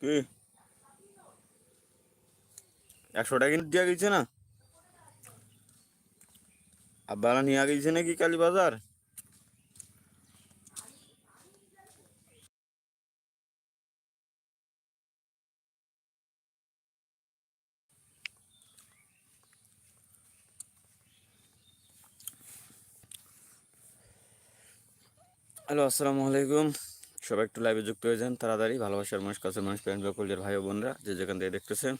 কি? একশো টাকা কিন্তু দেওয়া গেছে না? আব্বারা নিয়ে গেছে নাকি কালী হ্যালো, আসসালামু আলাইকুম। সবাই একটু লাইভে যুক্ত হয়ে যান। তাড়াতাড়ি ভালোবাসার মানুষ কাছে মানুষ প্যান্ট ভাই বোনরা যে যেখান থেকে দেখতেছেন।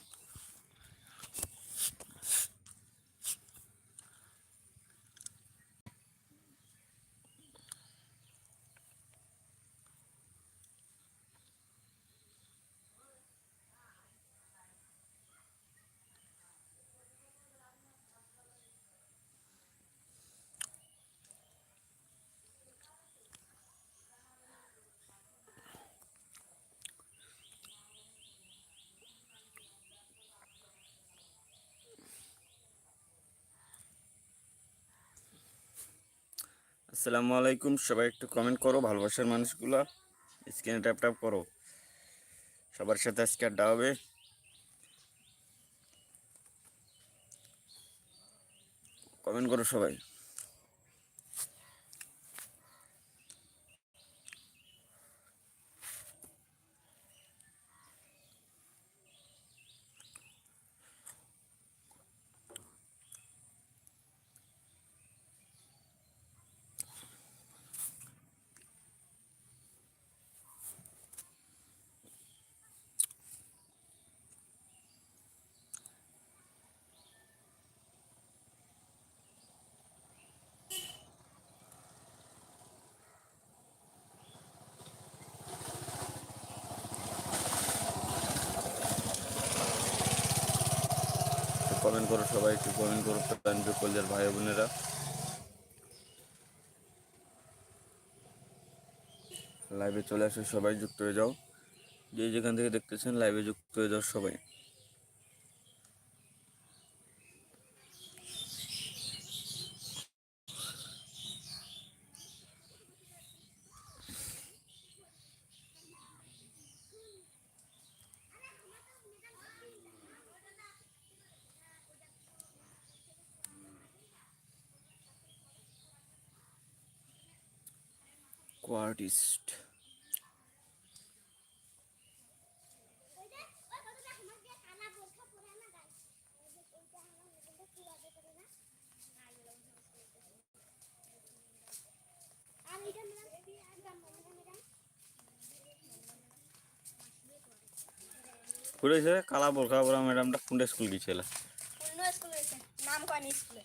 আসসালামু আলাইকুম। সবাই একটু কমেন্ট করো, ভালোবাসার মানুষগুলা। স্ক্রিনে ট্যাপ ট্যাপ করো। সবার সাথে আজকে আড্ডা হবে। কমেন্ট করো সবাই কমেন্ট করো সবাই, একটু কমেন্ট করো প্রাণ বা ভাই বোনেরা। লাইভে চলে আসো সবাই, যুক্ত হয়ে যাও। যে যেখান থেকে দেখতেছেন লাইভে যুক্ত হয়ে যাও সবাই। কোয়ার্টিস্ট ঘুরেছে কালা বোরখা পরা ম্যাডামটা কোনটা স্কুল গিয়েছিল? অন্য স্কুলে গেছে নাম কয়নি স্কুলে।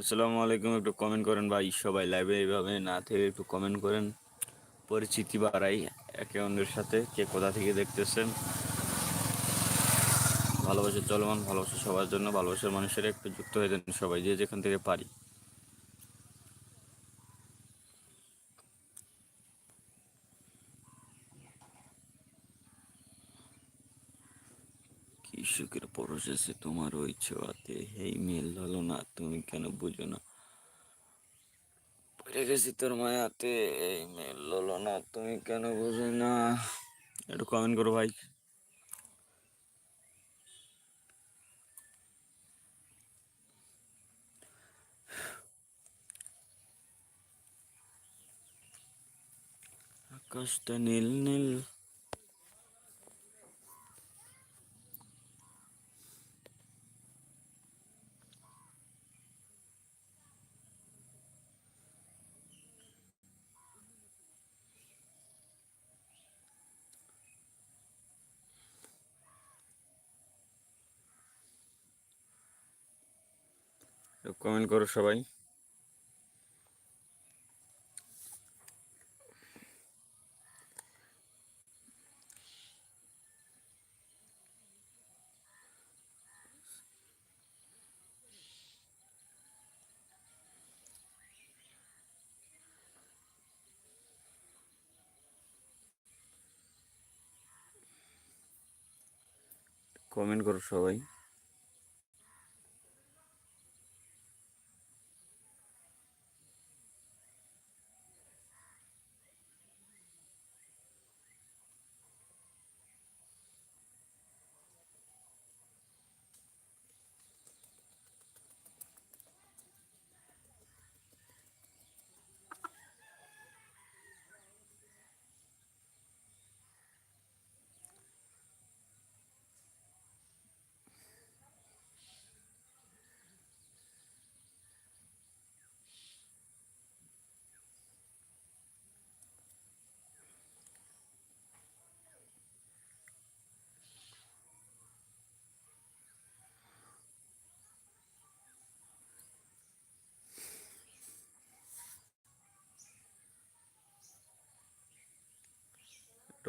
আসসালামু আলাইকুম, একটু কমেন্ট করেন ভাই, সবাই লাইভে এইভাবে না থেকে একটু কমেন্ট করেন। পরিচিতি বাড়াই একে অন্যের সাথে, কে কোথা থেকে দেখতেছেন? ভালোবাসার চলমান, ভালোবাসা সবার জন্য, ভালোবাসার মানুষের একটু যুক্ত হয়ে যান সবাই, যে যেখান থেকে পারি। সুখের পরশ আছে তোমার ওই ছোঁয়াতে। হেই মেল হলো না, তুমি কেন বুঝো না? পড়ে গেছি তোর মায়াতে, এই মেল হলো না, তুমি কেন বুঝো না? একটু কমেন্ট করো ভাই। আকাশটা নীল নীল। কমেন্ট করো সবাই। কমেন্ট করো সবাই।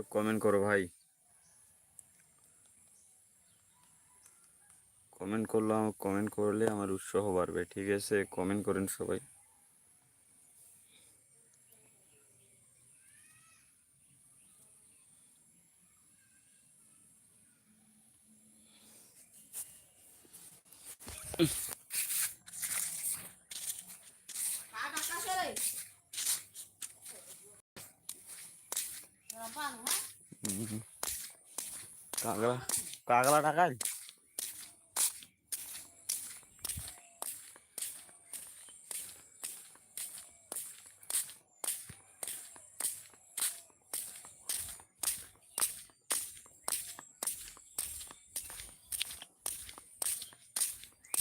একটু কমেন্ট করো ভাই। কমেন্ট করলাম কমেন্ট করলে আমার উৎসাহ বাড়বে, ঠিক আছে? কমেন্ট করেন সবাই। কাগলা কাগলা টাকায়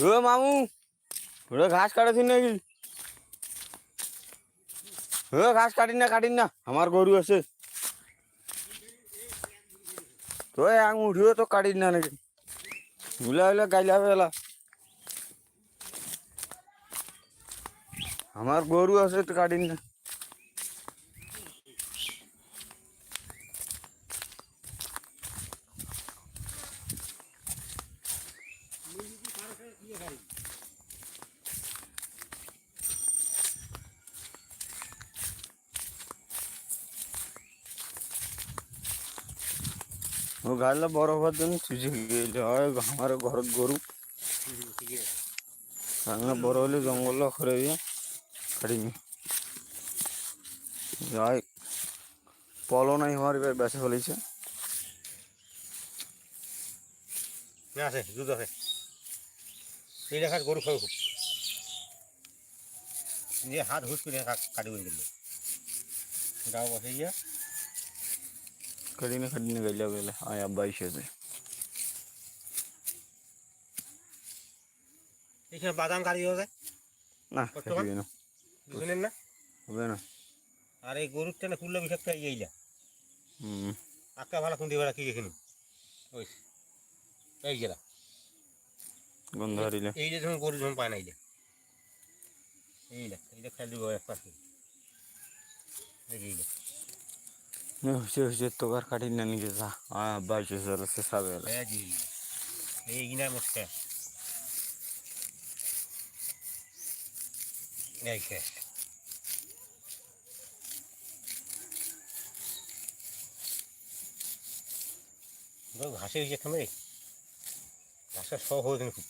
ও মামু, ওরা ঘাস কাটাছিস নাকি? ও ঘাস কাটিন না কাটিন না আমার গরু আছে। তো মুঠিও তো কাটিন না নাকি? ভুলা হইলে গাইলা বেলা আমার গরু আছে তো কাটিন না ও গাইলা বড় হওয়ার জন্য চুষে গেলে হয় আমার ঘরত গরু। আমরা বড় হলে জঙ্গল দিয়ে কাটিনি যাই পলো নাই হওয়ার এবার বেঁচে ফেলেছে। আছে, দুধ আছে। এই দেখার গরু খাবে খুব। নিজে হাত হুস করে কাটি দিল। গাও বসে গিয়া কাটিনে কাটিনে গাইলা গেলে আয় আব্বা এসেছে এইখানে বাদাম হয়ে যায় না কাটিবে না বুঝলেন না হবে না আর এই গরুর টেনে খুললে বিষাক্ত এইলা হুম আক্কা ভালো খুঁটি বেড়া কি এখানে ওই এই গেলা গন্ধ হারিলে এই যে যখন গরু যখন পায় না এইলা এইলা এইটা খাই দিব এক পাশে এই যে এইলা হয়েছে হয়েছে তোকার কাটিন না নিজে যা আয় আব্বা এসেছে সে সাবে এই যে এইলা। এই গিনা মস্তে এই শেষ গরু ঘাসে হয়েছে খামে ঘাসের সব হয়ে খুব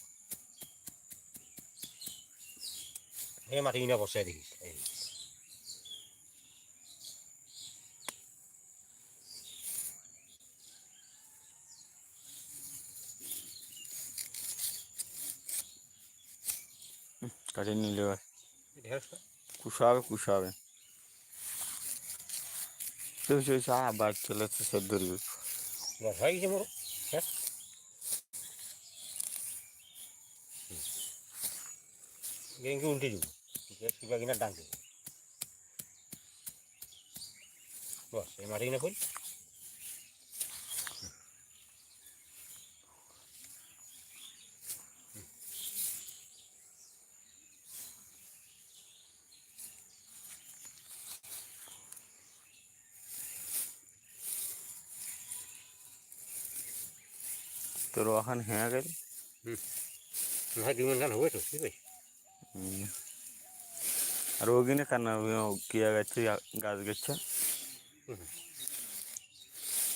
এই মাটি কিনা বসাই দেখিস এই কাটিয়ে নিলে এবার ঢেঁড়সটা কুসাবে কুসাবে তো হয়েছে হয়েছে আয় আব্বা চলে তো সব ধরবে বস হয়ে গেছে মোর হ্যাঁ গেঙ্গে উল্টে যাব শিবা কিনা ডাং দেবো বস এই মাটি কিনা ফুল তোর ওখান হ্যাঁ গেল ভাই দুই গান হবে তো ঠিক আছে আর ওগিনে কেন কিয়া গেছে গাছ গেছে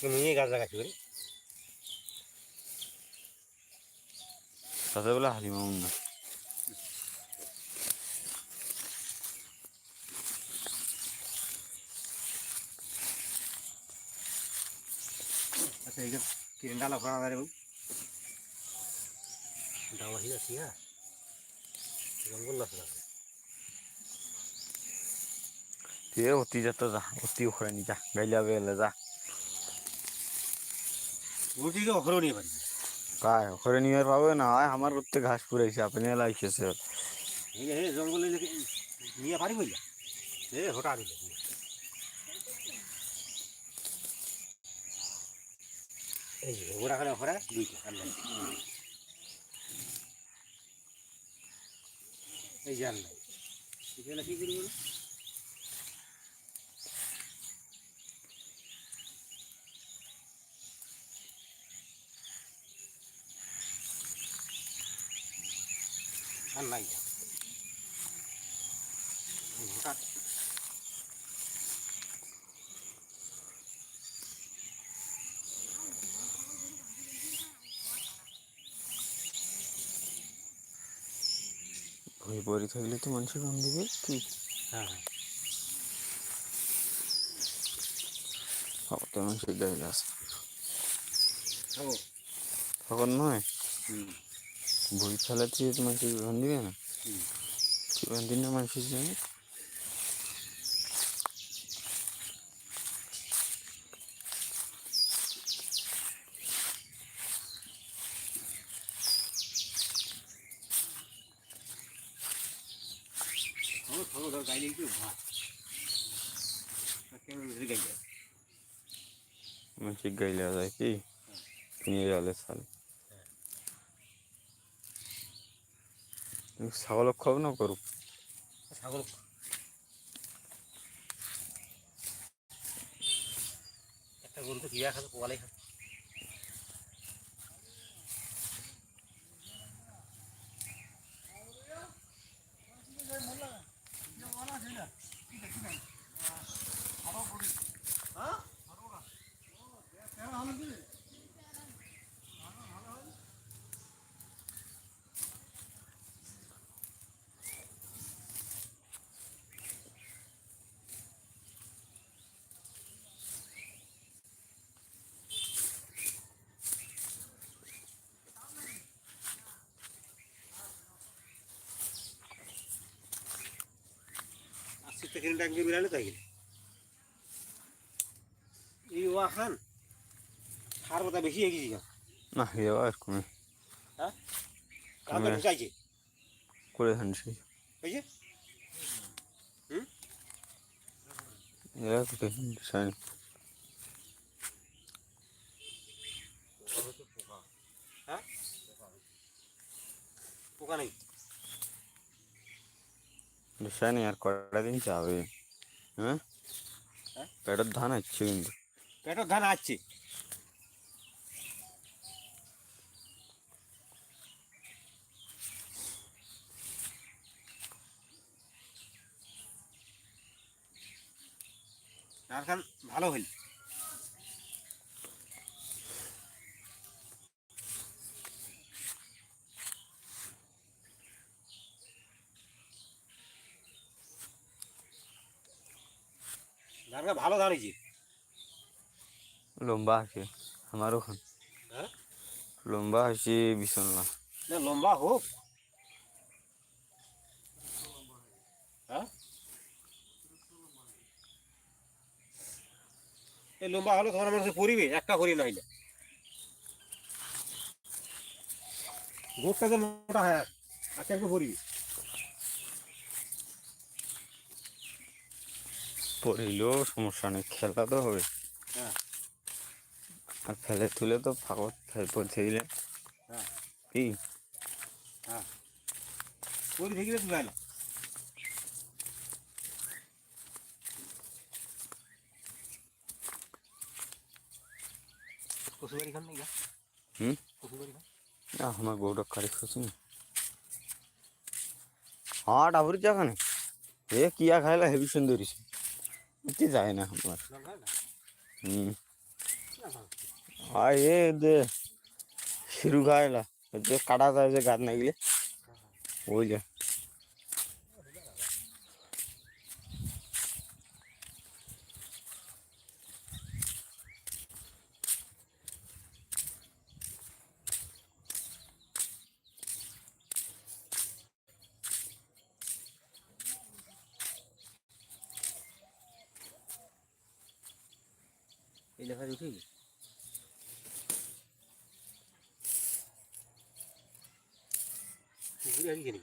তুমি নিয়ে গাছ লাগাচ্ছি করে সাথে বলে। হালিমামুন না আচ্ছা এই কিরেন ডালা ডাওয়া হিরা সিয়া জঙ্গল আছে তুই অতি যা তো যা অতি ওখানে নি যা গাইলা বেলে যা। রুটিকে অখরও নিয়ে পারি কায় ওখানে নিয়ে পাবে না হয় আমার করতে ঘাস পুরাইছে আপনি এলা আইসেছে এই জঙ্গলে নিয়ে পারি বইলা এ হঠাৎ দিলে এই ওরা খানে অখরা দুইটা এই জাল নাই। এখানে কি করব নাই হঠাৎ ভয় পড়ে থাকলে তো মানুষের কাম দিবে কি হ্যাঁ। তো মানুষের গাইলে আছে তখন নয়? বই ফেলাতে মানুষের গান দিবে না? গান দিন না মানুষের জন্য? ধর গাইলে যায় কি নিয়ে গেলে সাল ছাগল খাব না করুক ছাগল একটা গরু তো কিরা খাবে পোয়ালাই খাবে থেকে টাকা বিরালে তাই এই ওয়া খান সার কথা বেশি হয়ে গেছি না হেওয়া আর কমে। হ্যাঁ? কামে। ঢুকাইছে করে হানছি বুঝছে এরা কোথায় সাইন হ্যাঁ পোকা নেই সাইন আর কটা দিন যাবে? হ্যাঁ? পেটের ধান আছে কিন্তু। পেটের ধান ধান খান ভালো হইল। ধান ভালো ধান হয়েছে লম্বা আছে আমার ওখান। হ্যাঁ? লম্বা আছে ভীষণ না না লম্বা হোক। হ্যাঁ? এই লম্বা হলে তোমার মানুষের পরিবে একটা করি নাইলে গোটটা যে মোটা হয় আচ্ছা একটু পরিবে পড়িলেও সমস্যা নেই খেলা তো হবে। হ্যাঁ। আর ফেলে তুলে তো ফাঁকা ফেলে পড়তে দিলে। হ্যাঁ। কি? হ্যাঁ। আমার গৌরব হ্যাঁ ডাবুরি খানে? এ কিয়া খাইলা হেভি সুন্দর ইতি যায় না আমার? হুম। আয় এ দে। শিরু ওই যে কাটা যায় যে গাছ না গেলে ওই যে এই লেখা উঠে গেছে পুকুরে হারিয়ে গেলি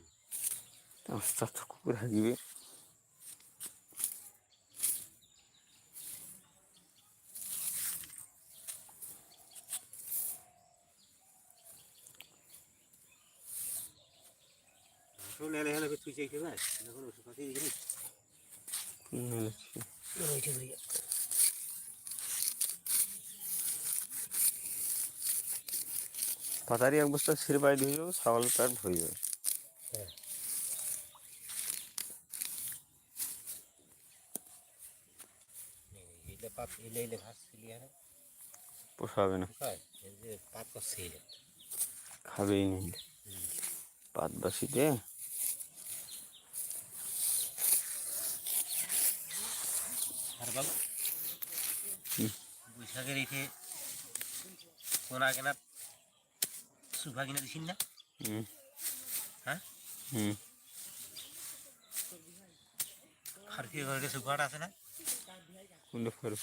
আস্তে আস্তে কুকুর হাগিবে শোন এলে হেলে তুই চাইতে পার এখন ওষুধ পাতি দিবি ওইটা করি পাতারি এক বস্তা সির বাই দিয়ে যাব ছাগল পেট হয়ে যাবে। এইলে পাত ঘাস পোষাবে না। করছে খাবেই নি। পাত বাসিতে। আর বাবু হুম। বৈশাখের রেখে কোনা কেনা দিছিস না? হ্যাঁ? হুম। ঘরে সুভাটা আছে না? কোনটা ফারুক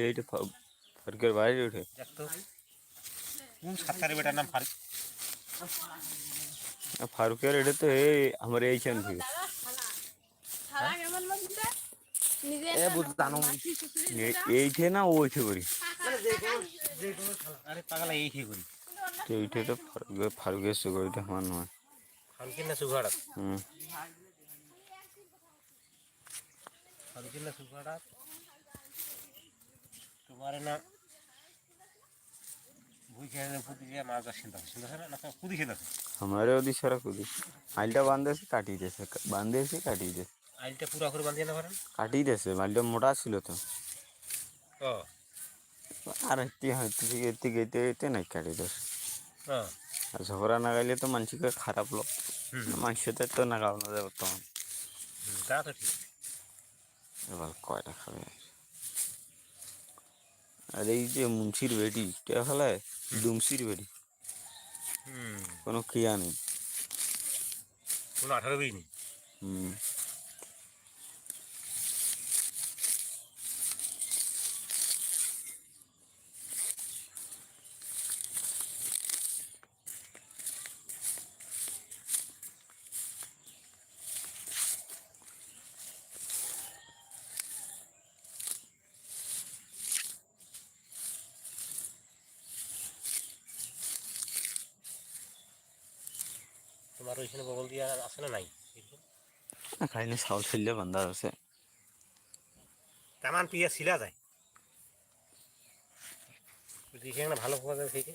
এইটা ফারুকের বাইরে উঠে। দেখ তো কোন সাতটারে বেটার নাম ফারুক? ফারুকের এটা তো এই আমার এইখান থেকে। শালা কেমন বলতে নিজে এ বুঝতানো এ- এইঠে না ওইঠে করি? আরে পাগলা এই খেয়ে করি। তো এইঠে তো ফারুকের ফারুকের সুগর আমার নয় ফারুকের না সুভাটা হুম। ফারুকের না সুভাটা তোমার না ভুই খেয়ে পুঁতি দিয়ে মাছ আর চিন্তা চিন্তা না না পুঁতি খেতে हमारे ওদি সারা কুদি আইলটা বান্ধেছে কাটিয়ে দিয়েছে বান্ধেছে কাটিয়ে দিয়েছে আইলটা পুরা করে বাঁধিয়ে না পারেন কাটিয়ে দিয়েছে মালটা মোটা ছিল তো ও আর একটি হয়তো এতে গেতে গেতে নাই কাটিয়ে দিয়েছে ও আর ঝগড়া না গাইলে তো মানুষকে খারাপ লোক হুম মানুষের তো না গাওয়ানো যাবে তখন হুম, তা তো ঠিক এবার কয়টা খাবে আর এই যে মুন্সির বেটি কে ফেলায়? ডুমসির বেটি হুম। কোনো ক্রিয়া নেই। কোনো আঠারো হুম তোমার ওইখানে বগল দিয়ে আর আছে না নাই এরকম? খাইনি চাউল ফেললে বান্ধা আছে। তামান পিয়া ছিলা যায়। দেখে না, ভালো পাওয়া যাবে থেকে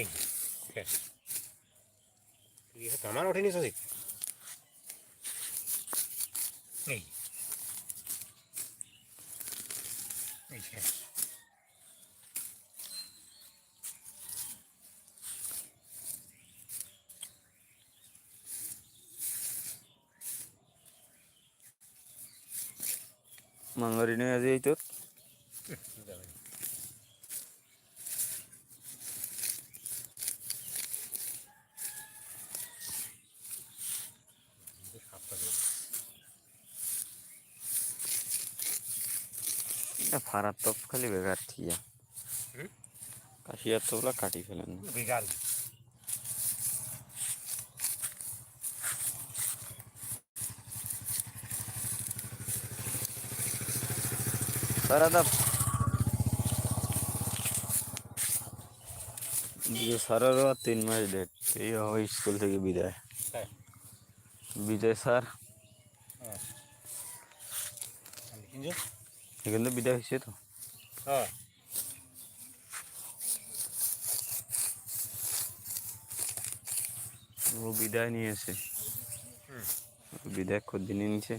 এই তামান ওঠেনি সঠিক এই এই মাঙ্গারি নিয়ে হাতটা দেবে। ফারার তো খালি বেকার থিয়া? কাশিয়ার তো কাটি ফেলেন বেকার সারা দা যে স্যারেরও তিন মাস ডেট এই হবে স্কুল থেকে বিদায়। হ্যাঁ। বিজয় স্যার। হ্যাঁ। এখান থেকে বিদায় হয়েছে তো। হ্যাঁ। ও বিদায় নিয়েছে বিদায় কদিনই নিছে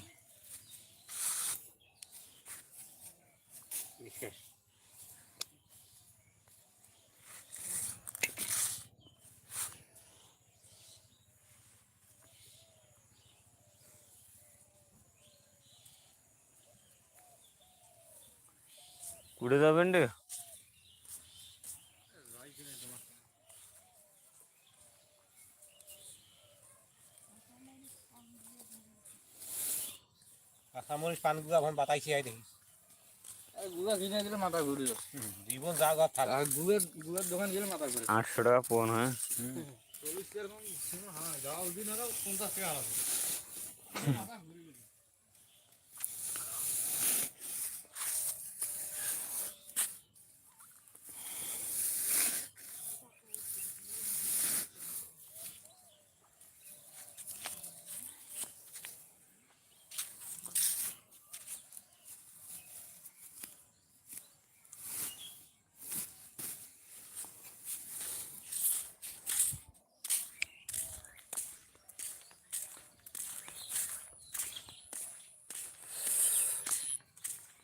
উড়ে যাবেন রে। পানগুলো এখন বাতাইছি আই দেখি দিলে মাথা ঘুরে যাবে জীবন যা ঘর থাক আর গুড়ের গুড়ের দোকান গেলে মাথা ঘুরে আটশো টাকা ফোন হ্যাঁ চল্লিশ টাকা হ্যাঁ যাওয়া দিন আরও পঞ্চাশ টাকা আলাদা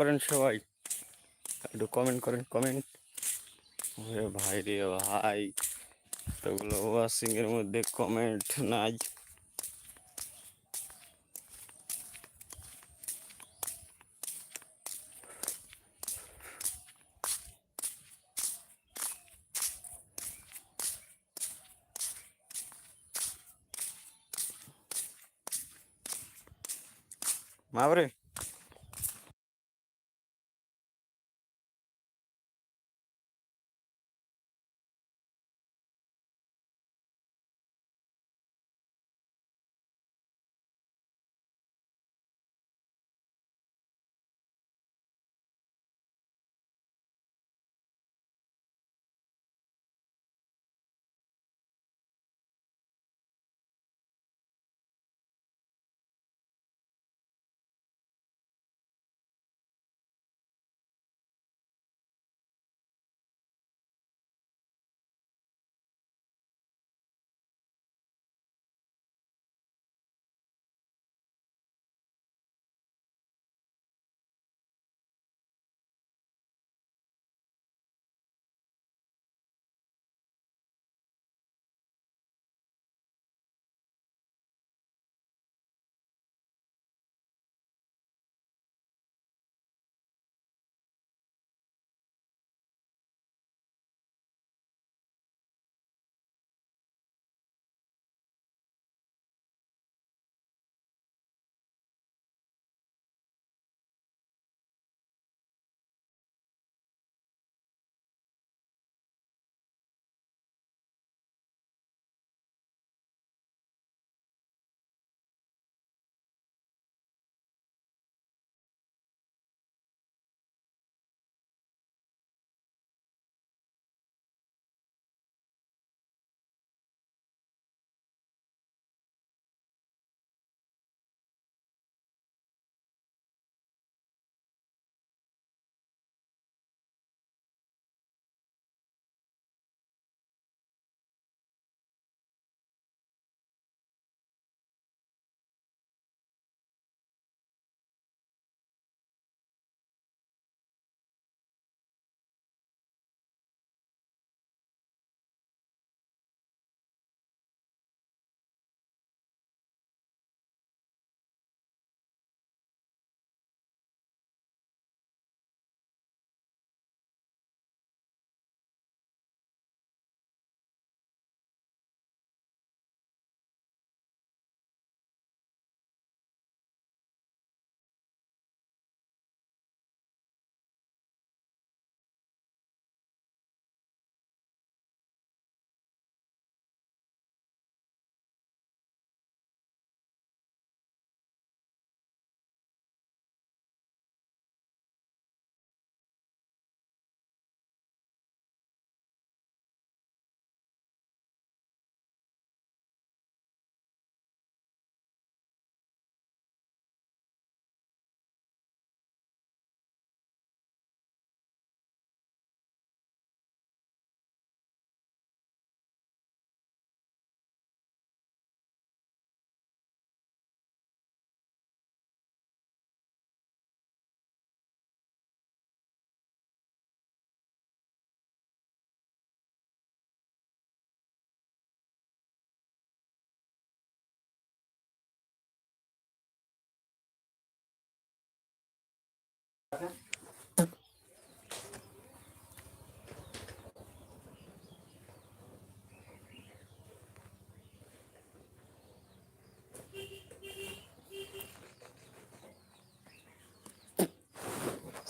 করেন সবাই। একটু কমেন্ট করেন কমেন্ট ভাই রে ভাই, এতগুলো ওয়াশিং এর মধ্যে কমেন্ট নাই। মাবরে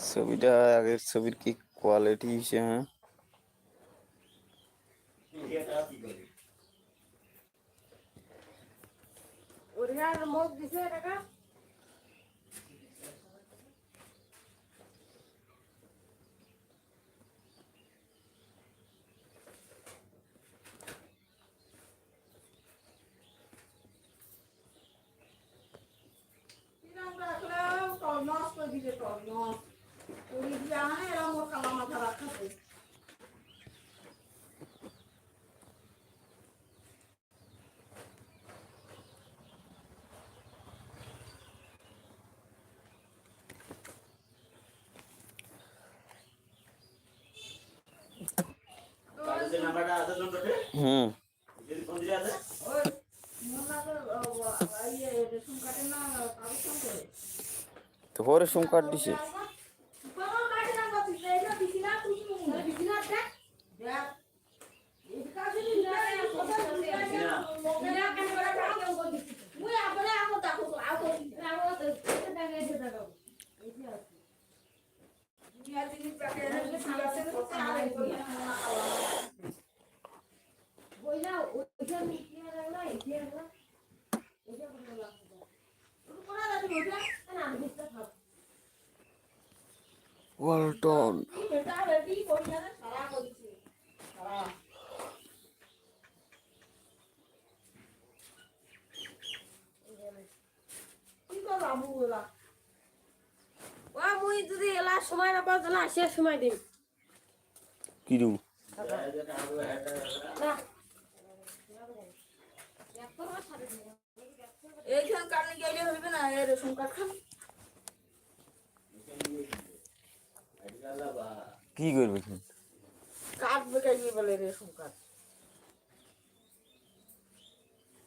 ছবিটা আগের ছবির কি কোয়ালিটি হয়েছে হুম। ফোন তো পরে সিম কার্ড দিছে। মুই যদি এলা সময় না পাও তাহলে আসিয়ার সময় দিন কি দিব এইখান কারণে গেলে হইবে না? এর রেশন কার্ড খান কি করবে তুমি কার্ড বলে রেশন কার্ড।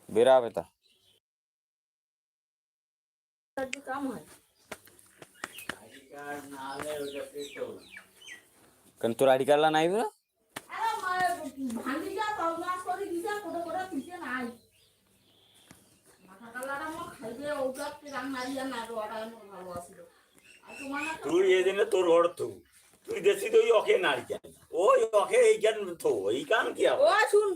বেরাবে তা। কেন তোর আইডি কার্ড নাই বলে আরে মায়ের ভাঙি যা তলমাস করে দিছে কোটো কোটো দিছে নাই মাথা কালাটা মো খাইবে ওটা রান মারিয়া না রোটা মো ভালো আছিল আর তোমার না তুই এদিনে তোর ঘর তো তুই দেশি তো ওই অখে নারী কেন ওই অখে এই কেন তো এই কাম কি আবার ও শুন